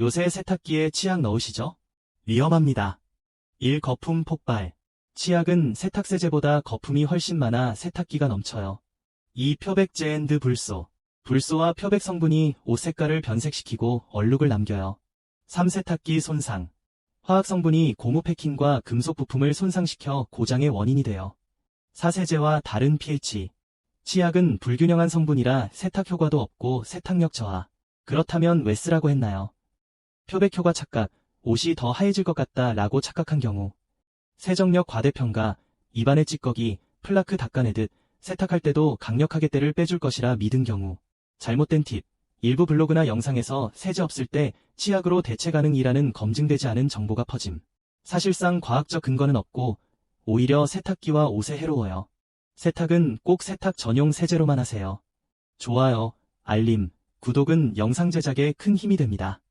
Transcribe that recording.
요새 세탁기에 치약 넣으시죠? 위험합니다. 1. 거품 폭발. 치약은 세탁세제보다 거품이 훨씬 많아 세탁기가 넘쳐요. 2. 표백제 앤드 불소. 불소와 표백 성분이 옷 색깔을 변색시키고 얼룩을 남겨요. 3. 세탁기 손상. 화학 성분이 고무 패킹과 금속 부품을 손상시켜 고장의 원인이 돼요. 4. 세제와 다른 pH. 치약은 불균형한 성분이라 세탁 효과도 없고 세탁력 저하. 그렇다면 왜 쓰라고 했나요? 표백 효과 착각, 옷이 더 하얘질 것 같다 라고 착각한 경우. 세정력 과대평가, 입안의 찌꺼기, 플라크 닦아내듯 세탁할 때도 강력하게 때를 빼줄 것이라 믿은 경우. 잘못된 팁. 일부 블로그나 영상에서 세제 없을 때 치약으로 대체 가능이라는 검증되지 않은 정보가 퍼짐. 사실상 과학적 근거는 없고 오히려 세탁기와 옷에 해로워요. 세탁은 꼭 세탁 전용 세제로만 하세요. 좋아요, 알림, 구독은 영상 제작에 큰 힘이 됩니다.